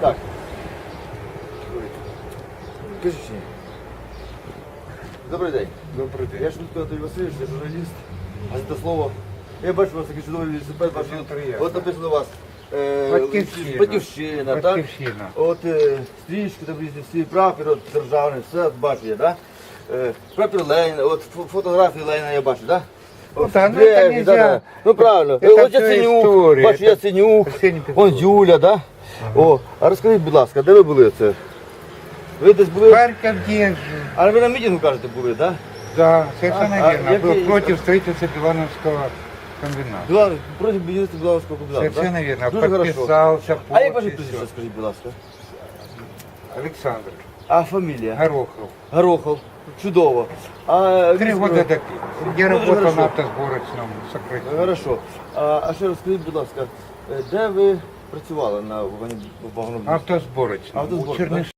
Так. Кажи чи? Добрий день. Добрий день. Я Швидко Анатолій Васильович, я журналіст. Газета слово. Я бачу у вас такий чудовий велосипед, бачу, приємно. от написано у вас. е, Батьківщина. Батьківщина, так? Батьківщина. От е, стрічки, там різні всі прапір, от державний, все бачу я, так? Е, прапір Леніна, от фо- фотографії Леніна я бачу, так? Ну От да, ну Гребі, это нельзя. да-да. Ну правильно. Это От всё Яценюк, історія, бачу это Яценюк, Арсеній он Петров. Юля, да? О, а розкажіть, будь ласка, де ви були це? Ви десь були? Харьков держит. Але ви на мітингу кажете були, так? Да, совершенно А- а верно. який- Был против строительства Билановского комбината. Білан, проти будівництва Біланського комбінату, Совершенно так? верно. Дуже хорошо. Подписался. А як ваше подпись, прізвище, всё. скажіть, будь ласка? Александр А фамілія? Горохов. Горохов. Чудово. А, Три года. Я Ну, дуже работал на автозборочному автосборочном сократителе. Хорошо. А, а ще розкажіть, будь ласка, е, де ви працювали на вагоні- автозборочному Автосборочном. У.